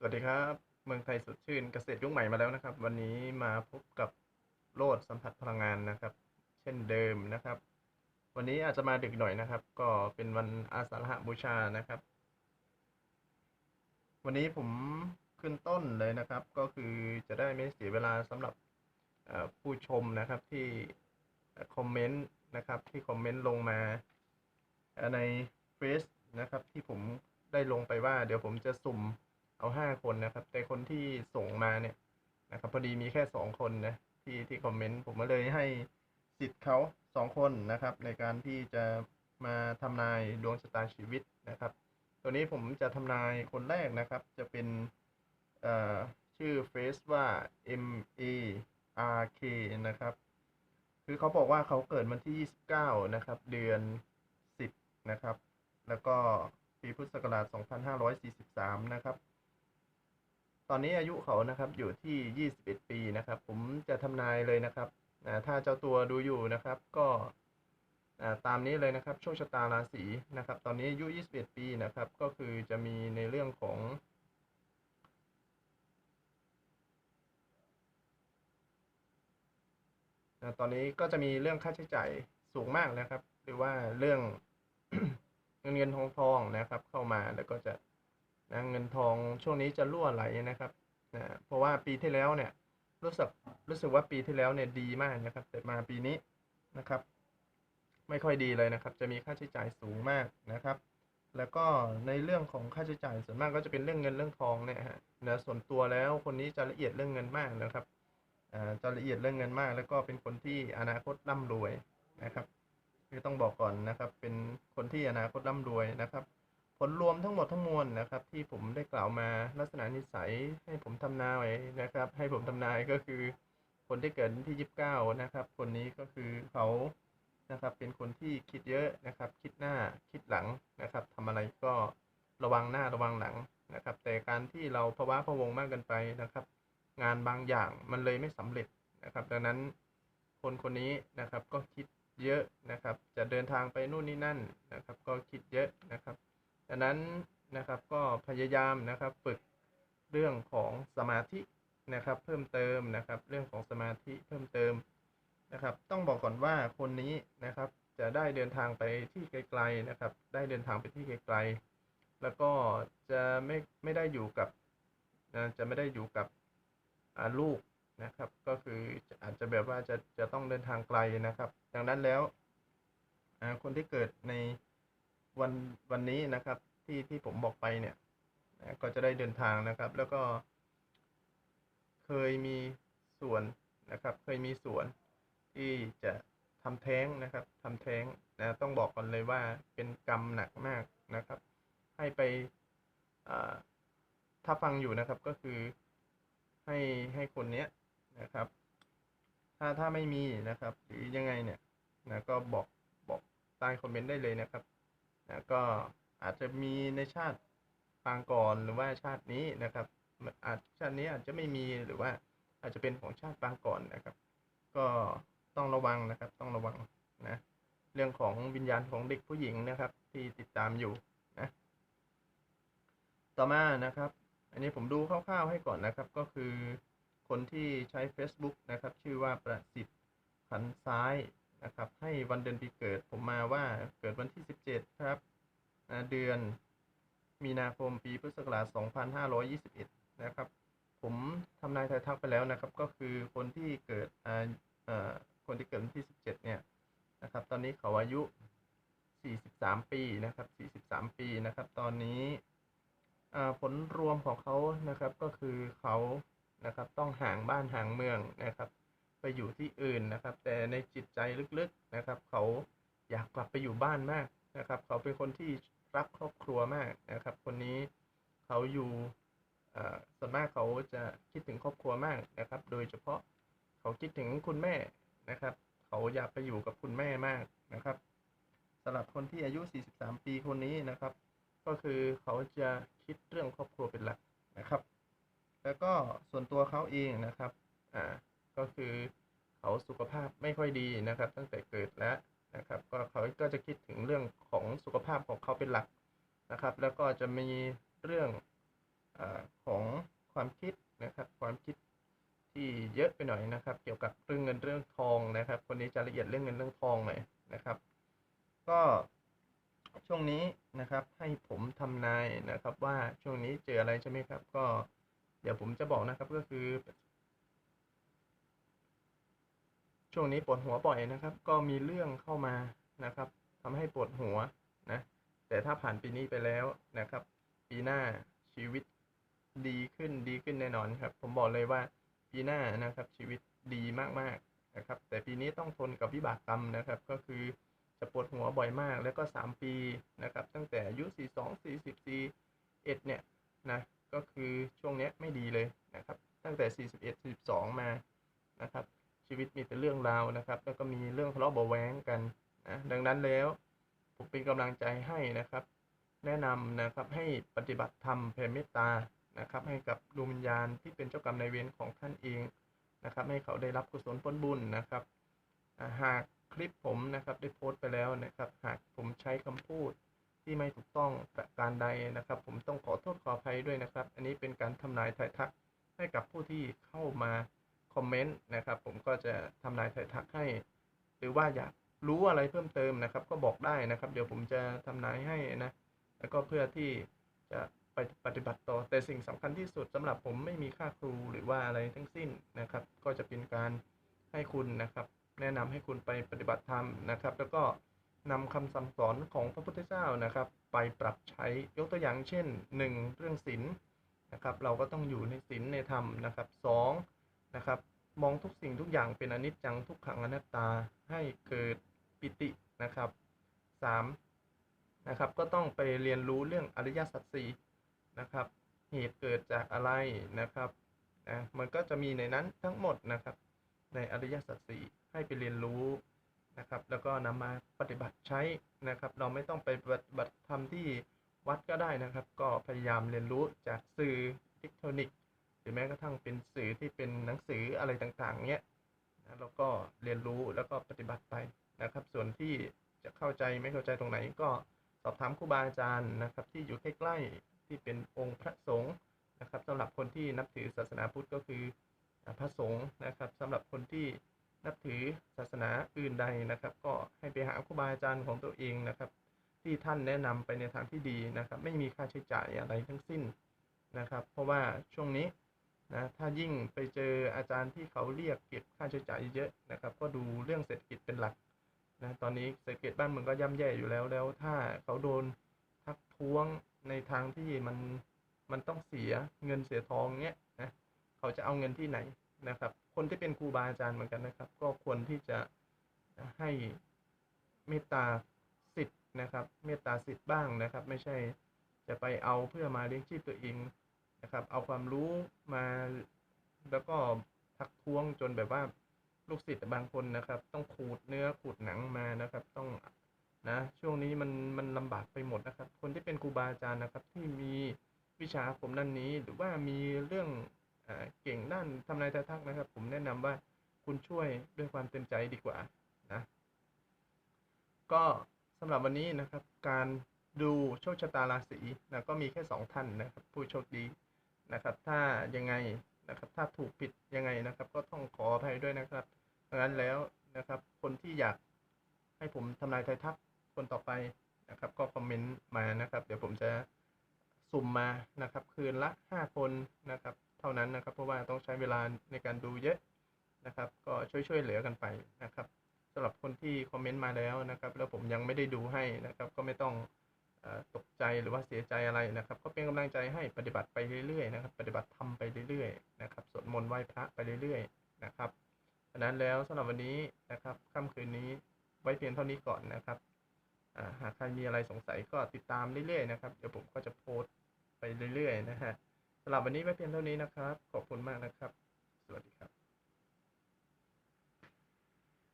สวัสดีครับ เมืองไทยสดชื่นเกษตรยุคใหม่มาแล้วนะครับ วันนี้มาพบกับโลดสัมผัสพลังงานนะครับ เช่นเดิมนะครับ วันนี้อาจจะมาดึกหน่อยนะครับ ก็เป็นวันอาสาฬหบูชานะครับ วันนี้ผมขึ้นต้นเลยนะครับ ก็คือจะได้ไม่เสียเวลาสำหรับผู้ชมนะครับที่คอมเมนต์นะครับที่คอมเมนต์ลงมาในเฟซนะครับที่ผมได้ลงไปว่าเดี๋ยวผมจะสุ่ม เอาห้าคนนะครับ แต่คนที่ส่งมาเนี่ยนะครับพอดีมีแค่สองคนนะที่ที่คอมเมนต์ผมก็เลยให้สิทธิ์เขาสองคนนะครับ ในการที่จะมาทำนายดวงชะตาชีวิตนะครับ ตัวนี้ผมจะทำนายคนแรกนะครับ จะเป็นเอ่อชื่อเฟซว่า M A R K นะครับ คือเขาบอกว่าเขาเกิดวันที่ 29 นะครับ เดือน 10 นะครับ แล้วก็ปีพุทธศักราช 2543 นะครับ ตอนนี้อายุเขานะครับอยู่ที่ 21 ปีนะครับ ผมจะทำนายเลยนะครับถ้าเจ้าตัวดูอยู่นะครับก็ตามนี้เลยนะครับโชคชะตาราศีนะครับ ตอนนี้อายุ 21 ปีนะครับ ก็คือจะมีในเรื่องของนะตอนนี้ก็จะมีเรื่องค่าใช้จ่ายสูงมากนะครับ หรือว่าเรื่องเงินเงินทองทองนะครับ เข้ามาแล้วก็จะ นะเงินทองช่วงนี้จะรั่วไหลนะครับนะเพราะว่าปีที่แล้วเนี่ยรู้สึกรู้สึกว่าปีที่แล้วเนี่ยดีมากนะครับ แต่มาปีนี้นะครับ ไม่ค่อยดีเลยนะครับ จะมีค่าใช้จ่ายสูงมากนะครับ แล้วก็ในเรื่องของค่าใช้จ่ายส่วนมากก็จะเป็นเรื่องเงินเรื่องทองเนี่ยฮะนะส่วนตัวแล้วคนนี้จะละเอียดเรื่องเงินมากนะครับจะละเอียดเรื่องเงินมาก แล้วก็เป็นคนที่อนาคตร่ำรวยนะครับคือต้องบอกก่อนนะครับ เป็นคนที่อนาคตร่ำรวยนะครับ ผลรวมทั้งหมดทั้งมวลนะครับ ที่ผมได้กล่าวมาลักษณะนิสัยให้ผมทำนายนะครับ ให้ผมทำนายก็คือ คนที่เกิดที่ยี่สิบเก้านะครับ คนนี้ก็คือเขานะครับเป็นคนที่คิดเยอะนะครับ คิดหน้าคิดหลังนะครับทำอะไรก็ระวังหน้าระวังหลังนะครับ แต่การที่เราภาวะพะวงมากเกินไปนะครับ งานบางอย่างมันเลยไม่สำเร็จนะครับ ดังนั้นคนคนนี้นะครับก็คิดเยอะนะครับ จะเดินทางไปนู่นนี่นั่นนะครับ ก็คิดเยอะนะครับ ดังนั้นนะครับก็พยายามนะครับฝึกเรื่องของสมาธินะครับ เพิ่มเติมนะครับ เรื่องของสมาธิเพิ่มเติมนะครับ ต้องบอกก่อนว่าคนนี้นะครับจะได้เดินทางไปที่ไกลๆนะครับ ได้เดินทางไปที่ไกลๆแล้วก็จะไม่ไม่ได้อยู่กับนะจะไม่ได้อยู่กับลูกนะครับ ก็คืออาจจะแบบว่าจะจะต้องเดินทางไกลนะครับ ดังนั้นแล้วคนที่เกิดใน วันวันนี้นะครับที่ที่ผมบอกไปเนี่ยนะก็จะได้เดินทางนะครับ แล้วก็ เคยมีส่วนนะครับ เคยมีส่วนที่จะทำแท้งนะครับทำแท้งนะต้องบอกก่อนเลยว่าเป็นกรรมหนักมากนะครับ ให้ไปถ้าฟังอยู่นะครับก็คือให้ให้คนเนี้ยนะครับ ถ้าถ้าไม่มีนะครับ หรือยังไงเนี่ยนะก็บอกบอกใต้คอมเมนต์ได้เลยนะครับ นะก็อาจจะมีในชาติปางก่อนหรือว่าชาตินี้นะครับอาจชาตินี้อาจจะไม่มีหรือว่าอาจจะเป็นของชาติปางก่อนนะครับ ก็ต้องระวังนะครับต้องระวังนะเรื่องของวิญญาณของเด็กผู้หญิงนะครับ ที่ติดตามอยู่นะต่อมานะครับ อันนี้ผมดูคร่าวๆให้ก่อนนะครับก็คือคนที่ใช้ Facebook นะครับ ชื่อว่าประสิทธิ์ขันซ้าย นะครับ ให้วันเดือนปีเกิดผมมาว่าเกิดวันที่ 17 ครับเดือนมีนาคมปีพุทธศักราช 2521 นะครับ ผมทำนายทายทักไปแล้วนะครับ ก็คือคนที่เกิดคนที่เกิดวันที่ 17 เนี่ยนะครับ ตอนนี้เขาอายุ 43 ปีนะครับ 43 ปีนะครับ ตอนนี้ผลรวมของเขานะครับก็คือเขานะครับต้องห่างบ้านห่างเมืองนะครับ ไปอยู่ที่อื่นนะครับ แต่ในจิตใจลึกๆนะครับ เขาอยากกลับไปอยู่บ้านมากนะครับ เขาเป็นคนที่รักครอบครัวมากนะครับ คนนี้เขาอยู่อ่าส่วนมากเขาจะคิดถึงครอบครัวมากนะครับ โดยเฉพาะเขาคิดถึงคุณแม่นะครับ เขาอยากไปอยู่กับคุณแม่มากนะครับสำหรับคนที่อายุ 43 ปีคนนี้นะครับ ก็คือเขาจะคิดเรื่องครอบครัวเป็นหลักนะครับ แล้วก็ส่วนตัวเขาเองนะครับ คือเขาสุขภาพไม่ค่อยดีนะครับ ตั้งแต่เกิดแล้วนะครับก็เขาก็จะคิดถึงเรื่องของสุขภาพของเขาเป็นหลักนะครับ แล้วก็จะมีเรื่องอของความคิดนะครับ ความคิดที่เยอะไปหน่อยนะครับ เกี่ยวกับเรื่องเงินเรื่องทองนะครับ คนนี้จะละเอียดเรื่องเงินเรื่องทองหน่อยนะครับ ก็ช่วงนี้นะครับให้ผมทำนายนะครับว่าช่วงนี้เจออะไรใช่ไหมครับ ก็เดี๋ยวผมจะบอกนะครับก็คือ ช่วงนี้ปวดหัวบ่อยนะครับ ก็มีเรื่องเข้ามานะครับทำให้ปวดหัวนะ แต่ถ้าผ่านปีนี้ไปแล้วนะครับ ปีหน้าชีวิตดีขึ้นดีขึ้นแน่นอนครับ ผมบอกเลยว่าปีหน้านะครับ ชีวิตดีมากๆนะครับ แต่ปีนี้ต้องทนกับวิบากกรรมนะครับ ก็คือจะปวดหัวบ่อยมาก แล้วก็ 3 ปีนะครับ ตั้งแต่อายุ 42 40 41เนี่ยนะก็คือช่วงเนี้ยไม่ดีเลยนะครับ ตั้งแต่ 41 42 มานะครับ ชีวิตมีแต่เรื่องราวนะครับ แล้วก็มีเรื่องทะเลาะเบาะแว้งกันนะดังนั้นแล้วผมเป็นกำลังใจให้นะครับ แนะนำนะครับให้ปฏิบัติธรรมแผ่เมตตานะครับ ให้กับดวงวิญญาณที่เป็นเจ้ากรรมนายเวรของท่านเองนะครับ ให้เขาได้รับกุศลผลบุญนะครับหากคลิปผมนะครับได้โพสต์ไปแล้วนะครับ หากผมใช้คำพูดที่ไม่ถูกต้องประการใดนะครับ ผมต้องขอโทษขออภัยด้วยนะครับ อันนี้เป็นการทำนายถ่ายทักให้กับผู้ที่เข้ามา อมเมนต์นะครับ ผมก็จะทำนายถ่ายทักให้ หรือว่าอยากรู้อะไรเพิ่มเติมนะครับ ก็บอกได้นะครับ เดี๋ยวผมจะทำนายให้นะ แล้วก็เพื่อที่จะไปปฏิบัติต่อ แต่สิ่งสำคัญที่สุดสำหรับผมไม่มีค่าครูหรือว่าอะไรทั้งสิ้นนะครับ ก็จะเป็นการให้คุณนะครับ แนะนำให้คุณไปปฏิบัติธรรมนะครับ แล้วก็นำคำสั่งสอนของพระพุทธเจ้านะครับ ไปปรับใช้ยกตัวอย่างเช่น 1 เรื่องศีลนะครับ เราก็ต้องอยู่ในศีลในธรรมนะครับสอง นะครับ มองทุกสิ่งทุกอย่างเป็นอนิจจังทุกขังอนัตตาให้เกิดปิตินะครับสามนะครับ ก็ต้องไปเรียนรู้เรื่องอริยสัจสี่นะครับ เหตุเกิดจากอะไรนะครับนะมันก็จะมีในนั้นทั้งหมดนะครับ ในอริยสัจสี่ให้ไปเรียนรู้นะครับ แล้วก็นำมาปฏิบัติใช้นะครับ เราไม่ต้องไปปฏิบัติธรรมที่วัดก็ได้นะครับ ก็พยายามเรียนรู้จากสื่ออิเล็กทรอนิกส์ หรือแม้กระทั่งเป็นสื่อที่เป็นหนังสืออะไรต่างๆเนี้ยนะแล้วก็เรียนรู้แล้วก็ปฏิบัติไปนะครับ ส่วนที่จะเข้าใจไม่เข้าใจตรงไหน ก็สอบถามครูบาอาจารย์นะครับ ที่อยู่ใกล้ๆที่เป็นองค์พระสงฆ์นะครับสำหรับคนที่นับถือศาสนาพุทธก็คือพระสงฆ์นะครับสำหรับคนที่นับถือศาสนาอื่นใดนะครับ ก็ให้ไปหาครูบาอาจารย์ของตัวเองนะครับ ที่ท่านแนะนำไปในทางที่ดีนะครับ ไม่มีค่าใช้จ่ายอะไรทั้งสิ้นนะครับ เพราะว่าช่วงนี้ นะถ้ายิ่งไปเจออาจารย์ที่เขาเรียกเก็บค่าใช้จ่ายเยอะนะครับ ก็ดูเรื่องเศรษฐกิจเป็นหลักนะตอนนี้เศรษฐกิจบ้านเมืองก็ย่ำแย่อยู่แล้วแล้ว ถ้าเขาโดนทักท้วงในทางที่มันมันต้องเสียเงินเสียทองเนี้ยนะเขาจะเอาเงินที่ไหนนะครับ คนที่เป็นครูบาอาจารย์เหมือนกันนะครับ ก็ควรที่จะให้เมตตาสิทธิ์นะครับ เมตตาสิทธิ์บ้างนะครับ ไม่ใช่จะไปเอาเพื่อมาเลี้ยงชีพตัวเอง นะครับ เอาความรู้มา แล้วก็ทักท้วงจนแบบว่าลูกศิษย์บางคนนะครับ ต้องขูดเนื้อขูดหนังมานะครับ ต้องนะช่วงนี้มันมันลำบากไปหมดนะครับ คนที่เป็นครูบาอาจารย์นะครับ ที่มีวิชาอาคมด้านนี้ หรือว่ามีเรื่องอเก่งด้านทำนายทายทักนะครับ ผมแนะนำว่าคุณช่วยด้วยความเต็มใจดีกว่านะก็สำหรับวันนี้นะครับ การดูโชคชะตาราศีนะก็มีแค่สองท่านนะครับ ผู้โชคดี นะครับ ถ้ายังไงนะครับ ถ้าถูกผิดยังไงนะครับ ก็ต้องขออภัยด้วยนะครับดังนั้นแล้วนะครับ คนที่อยากให้ผมทำนายทายทักคนต่อไปนะครับ ก็คอมเมนต์มานะครับ เดี๋ยวผมจะสุ่มมานะครับ คืนละห้าคนนะครับ เท่านั้นนะครับ เพราะว่าต้องใช้เวลาในการดูเยอะนะครับ ก็ช่วยๆเหลือกันไปนะครับสำหรับคนที่คอมเมนต์มาแล้วนะครับ แล้วผมยังไม่ได้ดูให้นะครับ ก็ไม่ต้อง ตกใจหรือว่าเสียใจอะไรนะครับ ก็เป็นกำลังใจให้ปฏิบัติไปเรื่อยๆนะครับ ปฏิบัติทำไปเรื่อยๆนะครับสวดมนต์ไหว้พระไปเรื่อยๆนะครับฉะนั้นแล้วสำหรับวันนี้นะครับค่ำคืนนี้ไว้เพียงเท่านี้ก่อนนะครับหากใครมีอะไรสงสัยก็ติดตามเรื่อยๆนะครับเดี๋ยวผมก็จะโพสต์ไปเรื่อยๆนะฮะสำหรับวันนี้ไว้เพียงเท่านี้นะครับ ขอบคุณมากนะครับ สวัสดีครับ